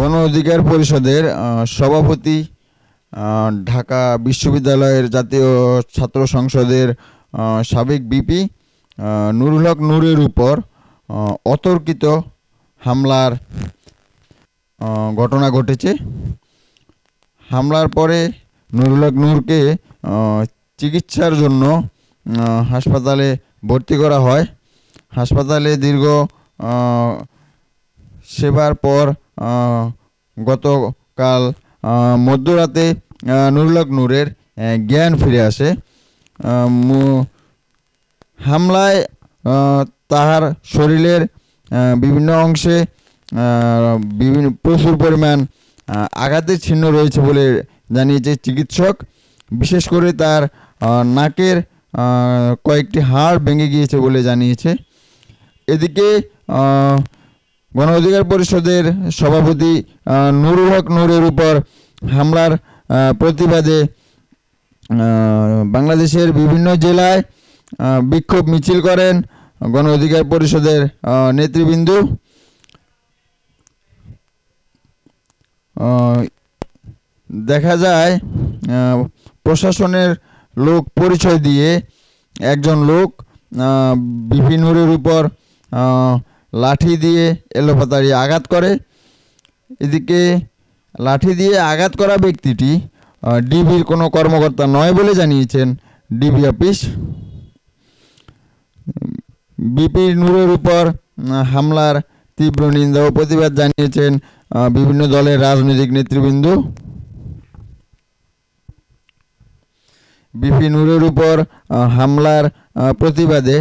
গণ অধিকার পরিষদের সভাপতি ঢাকা বিশ্ববিদ্যালয়ের জাতীয় ছাত্র সংসদের সাবেক বিপি নুরুল হক নূরের উপর অতর্কিত হামলার ঘটনা ঘটেছে। হামলার পরে নুরুল হক নূরকে চিকিৎসার জন্য হাসপাতালে ভর্তি করা হয়। হাসপাতালে দীর্ঘ সেবার পর গতকাল মধ্যরাতে আহ, নুরুল নূরের জ্ঞান ফিরে আসে। হামলায় তাহার শরীরের বিভিন্ন অংশে বিভিন্ন প্রচুর পরিমাণ আঘাতের চিহ্ন রয়েছে বলে জানিয়েছে চিকিৎসক। বিশেষ করে তার নাকের কয়েকটি হাড় ভেঙে গিয়েছে বলে জানিয়েছে। এদিকে গণ অধিকার পরিষদের সভাপতি নুরুল হক নূরের উপর হামলার প্রতিবাদে বাংলাদেশের বিভিন্ন জেলায় বিক্ষোভ মিছিল করেন গণ অধিকার পরিষদের নেতৃবৃন্দ। দেখা যায় প্রশাসনের লোক পরিচয় দিয়ে একজন লোক আহ, বিপি নূরের উপর লাঠি দিয়ে এলোপাতাড়ি আঘাত করে। এদিকে লাঠি দিয়ে আঘাত করা ব্যক্তিটি ডিবির কোনো কর্মকর্তা নয় বলে জানিয়েছেন ডিবি অফিস। বিপি নূরের উপর হামলার তীব্র নিন্দা ও প্রতিবাদ জানিয়েছেন বিভিন্ন দলের রাজনৈতিক নেতৃবৃন্দ। বিপি নূরের উপর হামলার প্রতিবাদে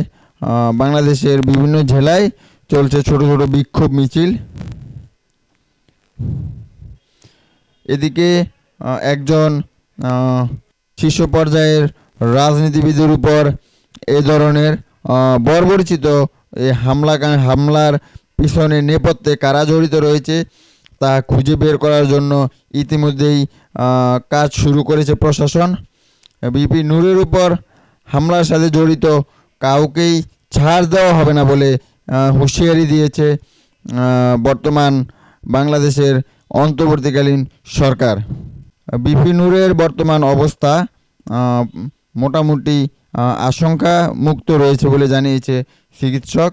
বাংলাদেশের বিভিন্ন জেলায় চলছে ছোট ছোট বিক্ষোভ মিছিল। এদিকে একজন শীর্ষ পর্যায়ের রাজনীতিবিদের উপর এ ধরনের বর্বরিচিত এই হামলা হামলার পিছনে নেপথ্যে কারা জড়িত রয়েছে তা খুঁজে বের করার জন্য ইতিমধ্যেই কাজ শুরু করেছে প্রশাসন। বিপি নূরের উপর হামলার সাথে জড়িত কাউকেই ছাড় দেওয়া হবে না বলে হুঁশিয়ারি দিয়েছে বর্তমান বাংলাদেশের অন্তর্বর্তীকালীন সরকার। বিপিনুরের বর্তমান অবস্থা মোটামুটি আশঙ্কা মুক্ত রয়েছে বলে জানিয়েছে চিকিৎসক।